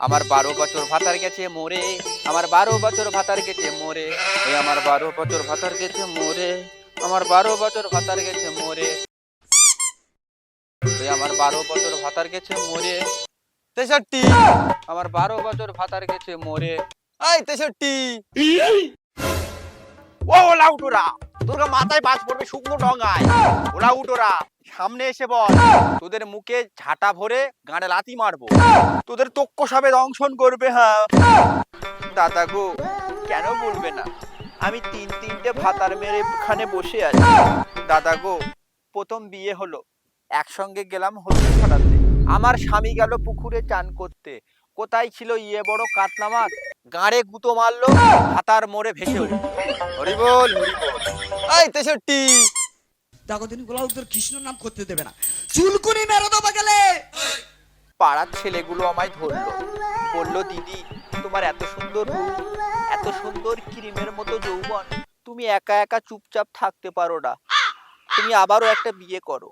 আমার বারো বছর ভাতার গেছে মোরে, আমার বারো বছর ভাতার গেছে মোরে আমার বারো বছর ভাতার গেছে মোরে, আমার বারো বছর ভাতার গেছে মোরে। আমার বারো বছর ভাতার গেছে মোরে। তেষট্টি! আমার বারো বছর ভাতার গেছে মোরে। এই তেষট্টি! ও ওলা উঠোরা তোর মাথায় বাজ পড়বে শুকনো ডঙ্গায় ওলা উঠোরা সামনে এসে বল। তোদের মুখে ঝাঁটা ভরে গাঁড়ে লাতি মারবো। তোদের তক্ক সাবে দংশন করবে হ্যাঁ। দাদা গো, কেন বলবে না? আমি তিন তিনটে ভাতার মেরে এখানে বসে আছি। দাদা গো, প্রথম বিয়ে হলো। একসঙ্গে গেলাম হলুদ ছড়াতে আমার স্বামী গেল পুকুরে চান করতে। কোথায় ছিল ইয়ে বড় কাতলা মাছ গাঁড়ে গুঁতো মারলো হাতার মোড়ে ভেসে উঠল। হরিবল হরিবল। এই তেষট্টি। দেখো তিনি গোলাল তোর কৃষ্ণ নাম করতে দেবে না। চুলকুনি মেরে দেবো গেলে। পাড়ার ছেলেগুলো আমায় ধরলো। বলল দিদি তোমার এত সুন্দর রূপ এত সুন্দর ক্রিমের মতো যৌবন। তুমি একা একা চুপচাপ থাকতে পারো না। তুমি আবারও একটা বিয়ে করো।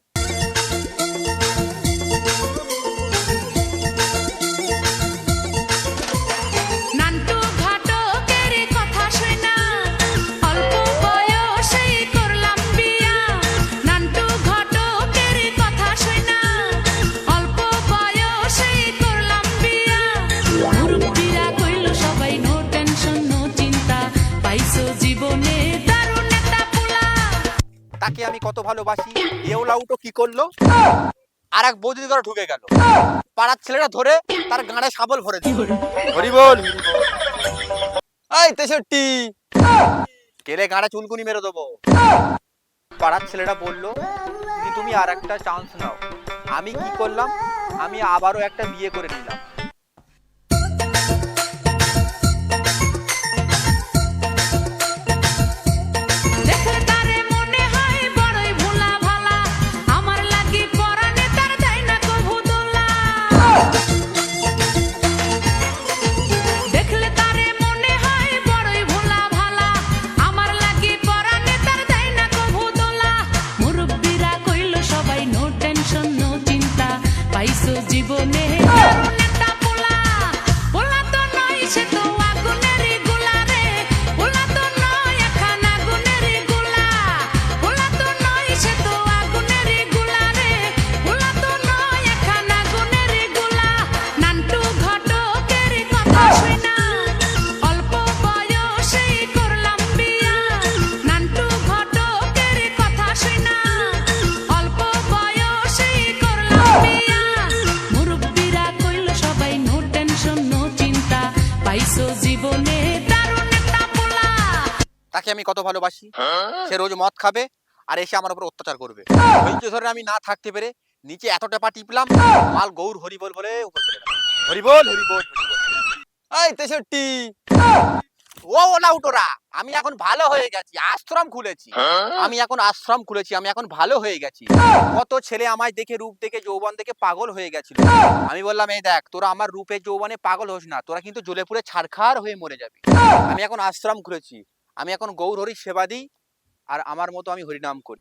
তাকে আমি কত ভালোবাসি? এও লাউটো কি করল? আর এক বৌদির ঘরে ঢুকে গেল। পাড়ার ছেলেরা ধরে তার গাঁড়ে শাবল ভরে দিল। হরিবল এই তেষট্টি। কেলে গাঁড়ে চুলকুনি মেরে দেবো? পাড়ার ছেলেরা বলল "দিদি, তুমি আর একটা চান্স নাও আমি কি করলাম? আমি আবারও একটা বিয়ে করে নিলাম। তাকে আমি কত ভালোবাসি? সে রোজ মদ খাবে আর এসে আমার উপর অত্যাচার করবে। ধৈর্য ধরে আমি না থাকতে পেরে নিচে এত টেপা টিপলাম মাল গৌর হরিবল বলে। হরিবল হরিবল। এই তেষট্টি! ও উটোরা আমি এখন ভালো হয়ে গেছি আশ্রম খুলেছি। আমি এখন আশ্রম খুলেছি আমি এখন ভালো হয়ে গেছি। কত ছেলে আমায় দেখে রূপ দেখে যৌবন দেখে পাগল হয়ে গেছিল। আমি বললাম এই দেখ তোরা আমার রূপে যৌবনে পাগল হোস না তোরা কিন্তু জ্বলে পুড়ে ছাড়খাড় হয়ে মরে যাবি। আমি এখন আশ্রম খুলেছি আমি এখন গৌর হরি সেবা দিই আর আমার মতো আমি হরিনাম করি।